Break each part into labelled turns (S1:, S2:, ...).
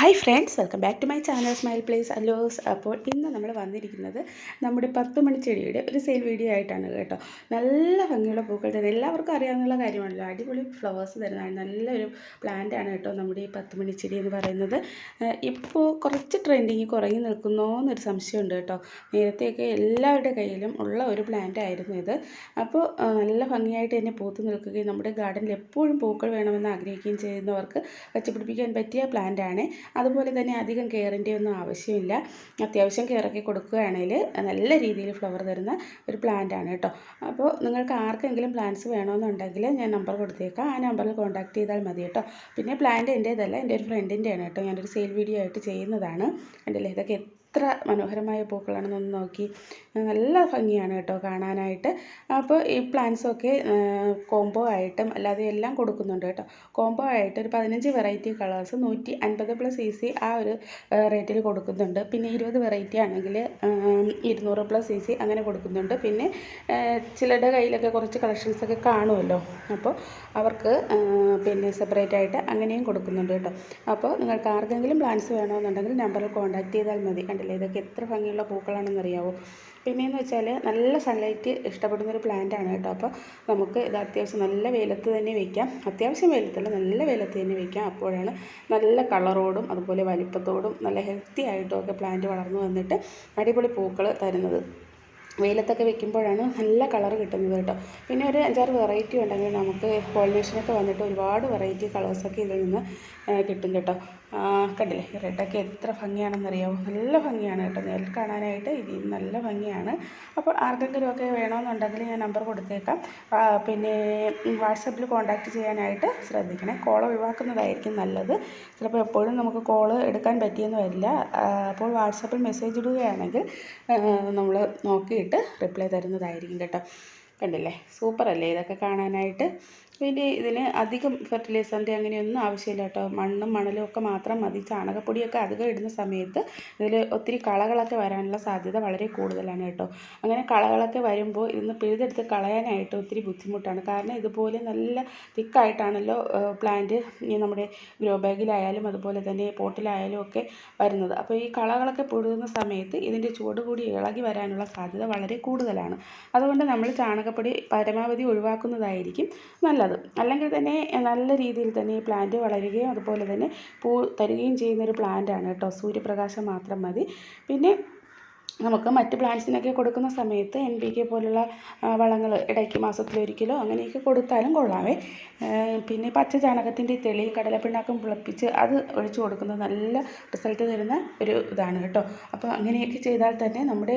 S1: Hi friends welcome back to my channel smile place aloes അപ്പോൾ ഇന്ന് നമ്മൾ വന്നിരിക്കുന്നത് നമ്മുടെ പത്ത് മണി ചെടിയുടെ ഒരു സെയിൽ വീഡിയോ ആയിട്ടാണ് കേട്ടോ. നല്ല ഭംഗിയുള്ള പൂക്കൾ തരുന്നത് എല്ലാവർക്കും അറിയാവുന്ന കാര്യമാണല്ലോ. അടിപൊളി ഫ്ലവേഴ്സ് തരുന്നതാണ് നല്ലൊരു പ്ലാന്റ് ആണ് കേട്ടോ നമ്മുടെ ഈ പത്ത് മണി ചെടി എന്ന് പറയുന്നത്. ഇപ്പോൾ കുറച്ച് ട്രെൻഡിങ് കുറഞ്ഞു നിൽക്കുന്നോ എന്നൊരു സംശയമുണ്ട് കേട്ടോ. നേരത്തെയൊക്കെ എല്ലാവരുടെ കയ്യിലും ഉള്ള ഒരു പ്ലാന്റ് ആയിരുന്നു ഇത്. അപ്പോൾ നല്ല ഭംഗിയായിട്ട് തന്നെ പൂത്ത് നിൽക്കുകയും നമ്മുടെ ഗാർഡനിൽ എപ്പോഴും പൂക്കൾ വേണമെന്ന് ആഗ്രഹിക്കുകയും ചെയ്യുന്നവർക്ക് വെച്ചുപിടിപ്പിക്കാൻ പറ്റിയ പ്ലാന്റ് ആണ്. അതുപോലെ തന്നെ അധികം കെയറിന്റെ ഒന്നും ആവശ്യമില്ല. അത്യാവശ്യം കെയറൊക്കെ കൊടുക്കുകയാണെങ്കിൽ നല്ല രീതിയിൽ ഫ്ലവർ തരുന്ന ഒരു പ്ലാന്റ് ആണ് കേട്ടോ. അപ്പോൾ നിങ്ങൾക്ക് ആർക്കെങ്കിലും പ്ലാന്റ്സ് വേണമെന്നുണ്ടെങ്കിൽ ഞാൻ നമ്പർ കൊടുത്തേക്കാം. ആ നമ്പറിൽ കോൺടാക്ട് ചെയ്താൽ മതി കേട്ടോ. പിന്നെ പ്ലാന്റ് എന്റേതല്ല എന്റെ ഒരു ഫ്രണ്ടിന്റെയാണ് കേട്ടോ. ഞാനൊരു സെയിൽ വീഡിയോ ആയിട്ട് ചെയ്യുന്നതാണ്. എന്റെ ഇതൊക്കെ എത്ര മനോഹരമായ പൂക്കളാണെന്നൊന്ന് നോക്കി. നല്ല ഭംഗിയാണ് കേട്ടോ കാണാനായിട്ട്. അപ്പോൾ ഈ പ്ലാന്റ്സൊക്കെ കോംബോ ആയിട്ടും അല്ലാതെ എല്ലാം കൊടുക്കുന്നുണ്ട് കേട്ടോ. കോംബോ ആയിട്ട് ഒരു പതിനഞ്ച് വെറൈറ്റി കളേഴ്സ് നൂറ്റി അൻപത് പ്ലസ് ഇ സി ആ ഒരു റേറ്റിൽ കൊടുക്കുന്നുണ്ട്. പിന്നെ ഇരുപത് വെറൈറ്റി ആണെങ്കിൽ ഇരുന്നൂറ് പ്ലസ് ഇ സി അങ്ങനെ കൊടുക്കുന്നുണ്ട്. പിന്നെ ചിലരുടെ കയ്യിലൊക്കെ കുറച്ച് കളക്ഷൻസൊക്കെ കാണുമല്ലോ. അപ്പോൾ അവർക്ക് പിന്നെ സെപ്പറേറ്റ് ആയിട്ട് അങ്ങനെയും കൊടുക്കുന്നുണ്ട് കേട്ടോ. അപ്പോൾ നിങ്ങൾക്ക് ആർക്കെങ്കിലും പ്ലാന്റ്സ് വേണമെന്നുണ്ടെങ്കിൽ നമ്പറിൽ കോൺടാക്ട് ചെയ്താൽ മതി. കണ്ടില്ലേ? ഇതൊക്കെ എത്ര ഭംഗിയുള്ള പൂക്കളാണെന്ന് അറിയാവോ പിന്നെയെന്ന് വെച്ചാൽ നല്ല സൺലൈറ്റ് ഇഷ്ടപ്പെടുന്ന ഒരു പ്ലാന്റ് ആണ് കേട്ടോ. അപ്പോൾ നമുക്ക് ഇത് അത്യാവശ്യം നല്ല വെയിലത്ത് തന്നെ വയ്ക്കാം അത്യാവശ്യം വെയിലത്തല്ല നല്ല വെയിലത്ത് തന്നെ വയ്ക്കാം അപ്പോഴാണ് നല്ല കളറോടും അതുപോലെ വലിപ്പത്തോടും നല്ല ഹെൽത്തി ആയിട്ടും ഒക്കെ പ്ലാന്റ് വളർന്നു വന്നിട്ട് അടിപൊളി പൂക്കൾ തരുന്നത്. വെയിലത്തൊക്കെ വെക്കുമ്പോഴാണ് നല്ല കളർ കിട്ടുന്നത് കേട്ടോ. പിന്നെ ഒരു അഞ്ചാറ് വെറൈറ്റി ഉണ്ടെങ്കിൽ നമുക്ക് പോളിനേഷനൊക്കെ വന്നിട്ട് ഒരുപാട് വെറൈറ്റി കളേഴ്സൊക്കെ ഇതിൽ നിന്ന് കിട്ടും കേട്ടോ. കണ്ടില്ലേ? റെഡൊക്കെ എത്ര ഭംഗിയാണെന്നറിയാമോ നല്ല ഭംഗിയാണ് കേട്ടോ. നേരിൽ കാണാനായിട്ട് ഇത് നല്ല ഭംഗിയാണ്. അപ്പോൾ ആർക്കെങ്കിലും ഒക്കെ വേണമെന്നുണ്ടെങ്കിൽ ഞാൻ നമ്പർ കൊടുത്തേക്കാം. പിന്നെ വാട്സപ്പിൽ കോൺടാക്റ്റ് ചെയ്യാനായിട്ട് ശ്രദ്ധിക്കണേ. കോൾ ഒഴിവാക്കുന്നതായിരിക്കും നല്ലത്. ചിലപ്പോൾ എപ്പോഴും നമുക്ക് കോൾ എടുക്കാൻ പറ്റിയെന്ന് വരില്ല. അപ്പോൾ വാട്സപ്പിൽ മെസ്സേജ് ഇടുകയാണെങ്കിൽ നമ്മൾ നോക്കിയിട്ട് റിപ്ലൈ തരുന്നതായിരിക്കും കേട്ടോ. കണ്ടില്ലേ? സൂപ്പറല്ലേ? ഇതൊക്കെ കാണാനായിട്ട്. പിന്നെ ഇതിന് അധികം ഫെർട്ടിലൈസറിന്റെ അങ്ങനെയൊന്നും ആവശ്യമില്ല കേട്ടോ. മണ്ണും മണലും ഒക്കെ മാത്രം മതി. ചാണകപ്പൊടിയൊക്കെ അധികം ഇടുന്ന സമയത്ത് ഇതിൽ ഒത്തിരി കളകളൊക്കെ വരാനുള്ള സാധ്യത വളരെ കൂടുതലാണ് കേട്ടോ. അങ്ങനെ കളകളൊക്കെ വരുമ്പോൾ ഇതൊന്ന് പിഴുതെടുത്ത് കളയാനായിട്ട് ഒത്തിരി ബുദ്ധിമുട്ടാണ്. കാരണം ഇതുപോലെ നല്ല തിക്കായിട്ടാണല്ലോ പ്ലാന്റ് ഈ നമ്മുടെ ഗ്രോ ബാഗിലായാലും അതുപോലെ തന്നെ പോട്ടിലായാലും ഒക്കെ വരുന്നത്. അപ്പോൾ ഈ കളകളൊക്കെ പൊടുന്ന സമയത്ത് ഇതിന്റെ ചുവട് കൂടി ഇളകി വരാനുള്ള സാധ്യത വളരെ കൂടുതലാണ്. അതുകൊണ്ട് നമ്മൾ ചാണകപ്പൊടി പരമാവധി ഒഴിവാക്കുന്നതായിരിക്കും നല്ലത്. നല്ലത്. അല്ലെങ്കിൽ തന്നെ നല്ല രീതിയിൽ തന്നെ ഈ പ്ലാന്റ് വളരുകയും അതുപോലെ തന്നെ പൂ തരികയും ചെയ്യുന്നൊരു പ്ലാന്റാണ് കേട്ടോ. സൂര്യപ്രകാശം മാത്രം മതി. പിന്നെ നമുക്ക് മറ്റ് പ്ലാന്റ്സിനൊക്കെ കൊടുക്കുന്ന സമയത്ത് എൻ പി കെ പോലുള്ള വളങ്ങൾ ഇടയ്ക്ക് മാസത്തിലൊരിക്കലോ അങ്ങനെയൊക്കെ കൊടുത്താലും കൊള്ളാമേ പിന്നെ പച്ച ചാണകത്തിന്റെ തെളി കടലപ്പിണ്ണാക്കും പുളപ്പിച്ച് അത് ഒഴിച്ചു കൊടുക്കുന്നത് നല്ല റിസൾട്ട് തരുന്ന ഒരു ഇതാണ് കേട്ടോ. അപ്പോൾ അങ്ങനെയൊക്കെ ചെയ്താൽ തന്നെ നമ്മുടെ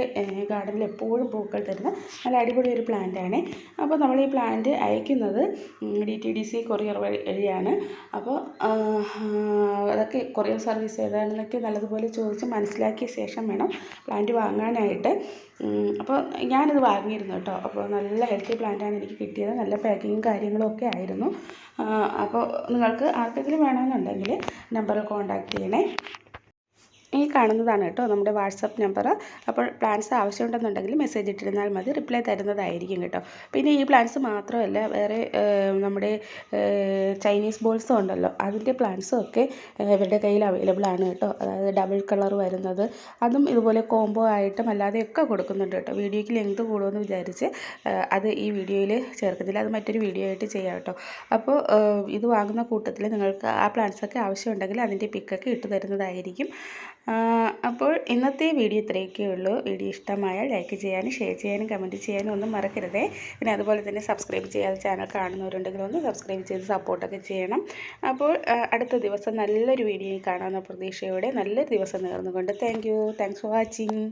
S1: ഗാർഡനിൽ എപ്പോഴും പൂക്കൾ തരുന്ന നല്ല അടിപൊളി ഒരു പ്ലാന്റാണ് അപ്പോൾ നമ്മൾ ഈ പ്ലാന്റ് അയക്കുന്നത് D T D C courier വഴിയാണ്. അപ്പോൾ അതൊക്കെ കൊറിയർ സർവീസ് ഏതാണെന്നൊക്കെ നല്ലതുപോലെ ചോദിച്ച് മനസ്സിലാക്കിയ ശേഷം വേണം പ്ലാന്റ് വാങ്ങാൻ. വാങ്ങാനായിട്ട്. അപ്പോൾ ഞാനിത് വാങ്ങിയിരുന്നു കേട്ടോ. അപ്പോൾ നല്ല ഹെൽത്തി പ്ലാന്റാണ് എനിക്ക് കിട്ടിയത്. നല്ല പാക്കിങ്ങും കാര്യങ്ങളും ഒക്കെ ആയിരുന്നു. അപ്പോൾ നിങ്ങൾക്ക് ആർക്കെങ്കിലും വേണമെന്നുണ്ടെങ്കിൽ നമ്പറിൽ കോൺടാക്റ്റ് ചെയ്യണേ. കാണുന്നതാണ് കേട്ടോ നമ്മുടെ വാട്സപ്പ് നമ്പർ അപ്പോൾ പ്ലാൻസ് ആവശ്യമുണ്ടെന്നുണ്ടെങ്കിൽ മെസ്സേജ് ഇട്ടിരുന്നാൽ മതി. റിപ്ലൈ തരുന്നതായിരിക്കും കേട്ടോ. പിന്നെ ഈ പ്ലാൻസ് മാത്രമല്ല വേറെ നമ്മുടെ ചൈനീസ് ബോൾസും ഉണ്ടല്ലോ അതിന്റെ പ്ലാൻസും ഒക്കെ ഇവരുടെ കയ്യിൽ അവൈലബിൾ ആണ് കേട്ടോ. അതായത് ഡബിൾ കളർ വരുന്നത്. അതും ഇതുപോലെ കോംബോ ആയിട്ടും അല്ലാതെയൊക്കെ കൊടുക്കുന്നുണ്ട് കേട്ടോ. വീഡിയോയ്ക്ക് ലെങ്ത് കൂടുമെന്ന് വിചാരിച്ച് അത് ഈ വീഡിയോയിൽ ചേർക്കുന്നില്ല. അത് മറ്റൊരു വീഡിയോ ആയിട്ട് ചെയ്യാം കേട്ടോ. അപ്പോൾ ഇത് വാങ്ങുന്ന കൂട്ടത്തിൽ നിങ്ങൾക്ക് ആ പ്ലാൻസൊക്കെ ആവശ്യമുണ്ടെങ്കിൽ അതിന്റെ പിക്കൊക്കെ ഇട്ടു തരുന്നതായിരിക്കും. അപ്പോൾ ഇന്നത്തെ വീഡിയോ ഇത്രയൊക്കെ ഉള്ളൂ. വീഡിയോ ഇഷ്ടമായാൽ ലൈക്ക് ചെയ്യാനും ഷെയർ ചെയ്യാനും കമന്റ് ചെയ്യാനും ഒന്നും മറക്കരുതേ. പിന്നെ അതുപോലെ തന്നെ സബ്സ്ക്രൈബ് ചെയ്യാതെ ചാനൽ കാണുന്നവരുണ്ടെങ്കിൽ ഒന്ന് സബ്സ്ക്രൈബ് ചെയ്ത് സപ്പോർട്ടൊക്കെ ചെയ്യണം. അപ്പോൾ അടുത്ത ദിവസം നല്ലൊരു വീഡിയോ കാണാമെന്ന പ്രതീക്ഷയോടെ നല്ലൊരു ദിവസം നേർന്നുകൊണ്ട്. Thank you. Thanks for watching.